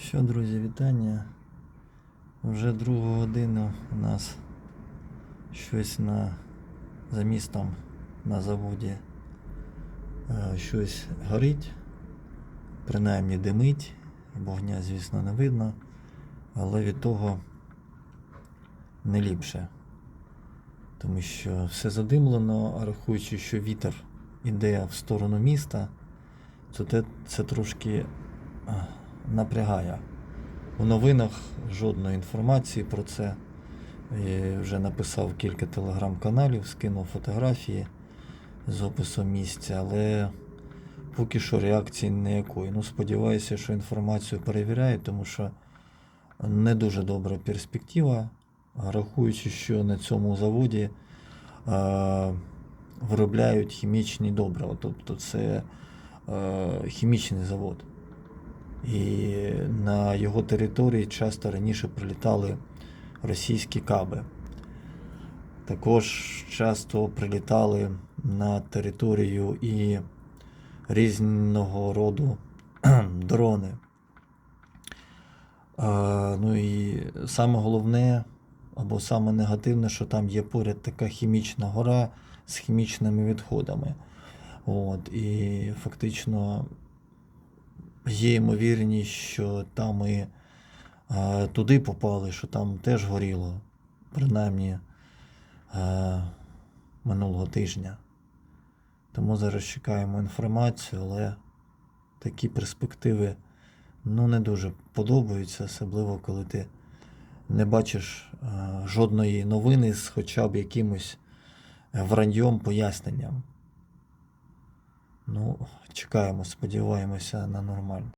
Що, друзі, вітання. Вже другу годину у нас щось на, за містом на заводі е, щось горить, принаймні димить, вогня, звісно, не видно, але від того не ліпше. Тому що все задимлено, а рахуючи, що вітер іде в сторону міста, то те, це трошки напрягає. У новинах жодної інформації про це. Я вже написав кілька телеграм-каналів, скинув фотографії з описом місця, але поки що реакції ніякої. Ну, сподіваюся, що інформацію перевіряють, тому що не дуже добра перспектива, рахуючи, що на цьому заводі е, виробляють хімічні добрива. Тобто це е, хімічний завод. І на його території часто раніше прилітали російські каби. Також часто прилітали на територію і різного роду дрони. Ну і саме головне, або саме негативне, що там є поряд така хімічна гора з хімічними відходами. От, і фактично є ймовірність, що там і е, туди попали, що там теж горіло, принаймні е, минулого тижня. Тому зараз чекаємо інформацію, але такі перспективи ну, не дуже подобаються, особливо коли ти не бачиш е, жодної новини з хоча б якимось враньом поясненням. Ну, чекаємо, сподіваємося на нормально.